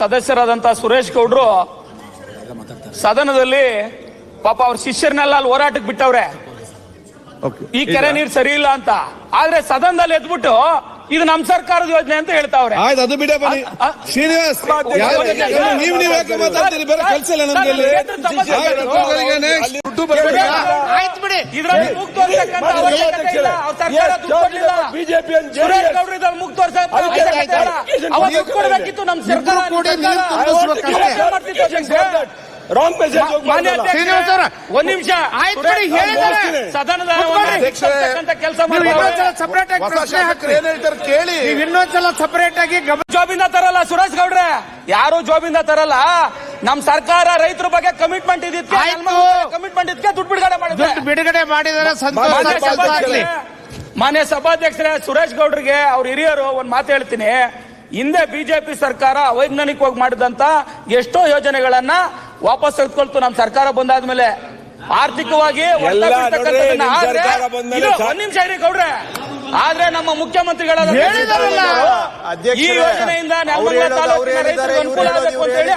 ಸದಸ್ಯರಾದಂತ ಸುರೇಶ್ ಗೌಡ್ರು ಸದನದಲ್ಲಿ ಪಾಪ ಅವ್ರ ಶಿಷ್ಯರನ್ನೆಲ್ಲ ಅಲ್ಲಿ ಹೋರಾಟಕ್ಕೆ ಬಿಟ್ಟವ್ರೆ ಈ ಕೆರೆ ನೀರು ಸರಿ ಇಲ್ಲ ಅಂತ ಆದ್ರೆ ಸದನದಲ್ಲಿ ಎದ್ಬಿಟ್ಟು ಇದು ನಮ್ ಸರ್ಕಾರದ ಯೋಜನೆ ಅಂತ ಹೇಳ್ತಾವ್ರೆ ಆಯ್ತು ಅದು ಬಿಡ ಬನ್ನಿ ಶ್ರೀನಿವಾಸ್ ನೀವು ನೀವು ಯಾಕೆ ಮಾತಾಡ್ತೀರಿ ಬೇರೆ ಕೆಲಸ ಇಲ್ಲ ನಮ್ಗೆ ಬಿಡಿ ಇದ್ರಲ್ಲಿ ಮೂಗ್ ತೋರ್ಸಕ್ಕಂತ ಅವಶ್ಯಕತೆ ಇಲ್ಲ. ಅವ್ರ ಸರ್ಕಾರ ದುಡ್ಡು ಕೊಡ್ಲಿಲ್ಲ. ಸುರೇಶ್ ಗೌಡ್ರು ಇದ್ರಲ್ಲಿ ಮೂಗ್ ತೋರ್ಸಕ್ಕೆ ಅವಶ್ಯಕತೆ ಇಲ್ಲ. ನಮ್ಮ ಸರ್ಕಾರ ಕೂಡಿ ನೀರು. ತುಂಬಿಸ್ಬೇಕಷ್ಟೇ. ರಾಂಗ್ ಮೆಸೇಜ್ ಒಂದ್ ನಿಮಿಷ ಆಯ್ತು. ಸದನದ. ಕೆಲಸ ಸಪರೇಟ್ ಆಗಿ ಪ್ರಶ್ನೆ ಹಾಕ್ರಿ ಏನ್ ಹೇಳ್ತಾರೆ ಕೇಳಿ ನೀವು ಇನ್ನೊಂದ್ಸಲ ಸಪರೇಟ್ ಆಗಿ ಜಾಬಿಂದ ತರಲ್ಲ ಸುರೇಶ್ ಗೌಡ್ರೆ ಯಾರು ಜಾಬಿಂದ ತರಲ್ಲ ನಮ್ ಸರ್ಕಾರ ರೈತರ ಬಗ್ಗೆ ಕಮಿಟ್ಮೆಂಟ್ ಇದಿತ್ತು ಆಯ್ತು. ಕಮಿಟ್ಮೆಂಟ್ ಇದಕ್ಕೆ ದುಡ್ಡು ಬಿಡುಗಡೆ ಮಾಡಿದ್ರೆ ಬಿಡುಗಡೆ ಮಾಡಿದರೆ ಸಂತೋಷ ಮಾನ್ಯ ಕೆಲಸ ಆಗ್ಲಿ ಮಾನ್ಯ ಸಭಾಧ್ಯಕ್ಷರೇ ಸುರೇಶ್ ಗೌಡ್ರಿಗೆ ಅವ್ರ ಹಿರಿಯರು ಒಂದ್ ಮಾತು ಹೇಳ್ತೀನಿ ಹಿಂದೆ ಬಿಜೆಪಿ ಸರ್ಕಾರ ಅವೈಜ್ಞಾನಿಕವಾಗಿ ಮಾಡಿದಂತ ಎಷ್ಟೋ ಯೋಜನೆಗಳನ್ನ ವಾಪಸ್ ತೆಗೆದುಕೊಳ್ತು ನಮ್ ಸರ್ಕಾರ ಬಂದಾದ್ಮೇಲೆ. ಆರ್ಥಿಕವಾಗಿ ಒಂದ್ ನಿಮಿಷ ಇರಿ ಗೌಡ್ರೆ. ಆದ್ರೆ ನಮ್ಮ ಮುಖ್ಯಮಂತ್ರಿಗಳ. ಈ ಯೋಜನೆಯಿಂದ ನೆಲಮಂಗಲ ತಾಲೂಕಿನ ರೈತರಿಗೆ ಅನುಕೂಲ ಆಗಬೇಕು ಅಂತ ಹೇಳಿ